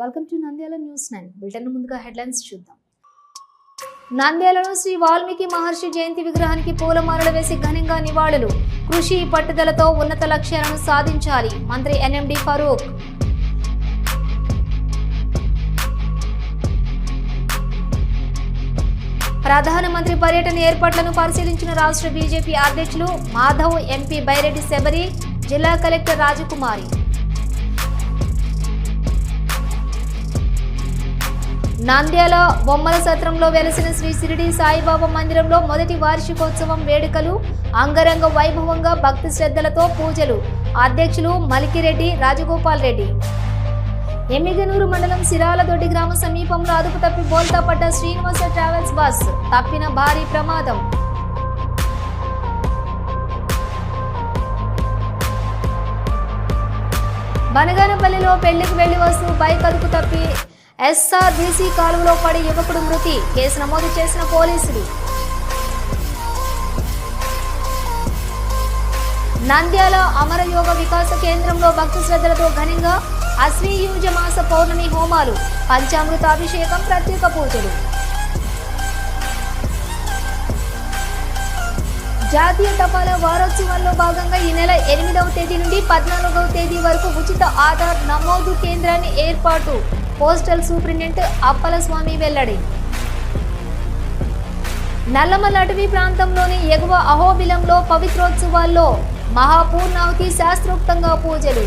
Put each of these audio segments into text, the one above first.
Welcome to Nandyala news nine bulletin ముందుగా headlines చూద్దాం. నంద్యాలలో శ్రీ వాల్మీకి మహర్షి జయంతి విగ్రహానికి పూలమాలలు వేసి ఘనంగా నివాళులు. కృషి పట్టుదలతో ఉన్నత లక్ష్యాలను సాధించాలి. మంత్రి ఎన్ఎండి ఫరూక్. ప్రధానమంత్రి పర్యటన ఏర్పాట్లను పరిశీలించిన రాష్ట్ర బీజేపీ అధ్యక్షులు మాధవ్ ఎంపీ బైరెడ్డి శబరి జిల్లా కలెక్టర్ రాజకుమారి. నంద్యాల బొమ్మల సత్రంలో వెలసిన శ్రీ సిరిడి సాయిబాబా మందిరంలో మొదటి వార్షికోత్సవం వేడుకలు అంగరంగ వైభవంగా భక్తి శ్రద్ధలతో పూజలు. అధ్యక్షులు మలికిరెడ్డి రాజగోపాల్ రెడ్డి. ఎమ్మిగనూరు మండలం సిరాలదొడ్డి గ్రామ సమీపంలో అదుపు తప్పి బోల్తా పడ్డ శ్రీనివాస ట్రావెల్స్ బస్ తప్పిన భారీ ప్రమాదం. బనగానపల్లిలో పెళ్ళికి వెళ్ళి వస్తూ బైక్ అదుపు తప్పి ఎస్ఆర్బీసీ కాలువలో పడి యువకుడు మృతి. కేసు నమోదు చేసిన పోలీసులు. నంద్యాల అమరయోగ వికాస కేంద్రంలో భక్తి శ్రద్ధలతో ఘనంగా అశ్వీయుజ మాస పౌర్ణమి హోమాలు పంచామృతాభిషేకం ప్రత్యేక పూజలు. జాతీయ తపాలా వారోత్సవాల్లో భాగంగా ఈ నెల ఎనిమిదవ తేదీ నుండి పద్నాలుగవ తేదీ వరకు ఉచిత ఆధార్ నమోదు కేంద్రాన్ని ఏర్పాటు. పోస్టల్ సూపరింటెండెంట్ అప్పలస్వామి వెల్లడి. నల్లమల అటవీ ప్రాంతంలోని ఎగువ అహోబిలంలో పవిత్రోత్సవాల్లో మహాపూర్ణావతి శాస్త్రోక్తంగా పూజలు.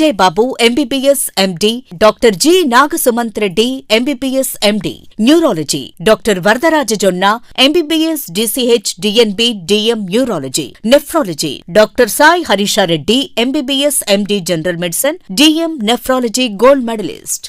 Vijay Babu MBBS MD doctor G Nagasumanth Reddy MBBS MD neurology doctor Varadaraja Jonna MBBS DCH DNB DM neurology nephrology doctor Sai Harishareddy MBBS MD general medicine DM nephrology gold medallist.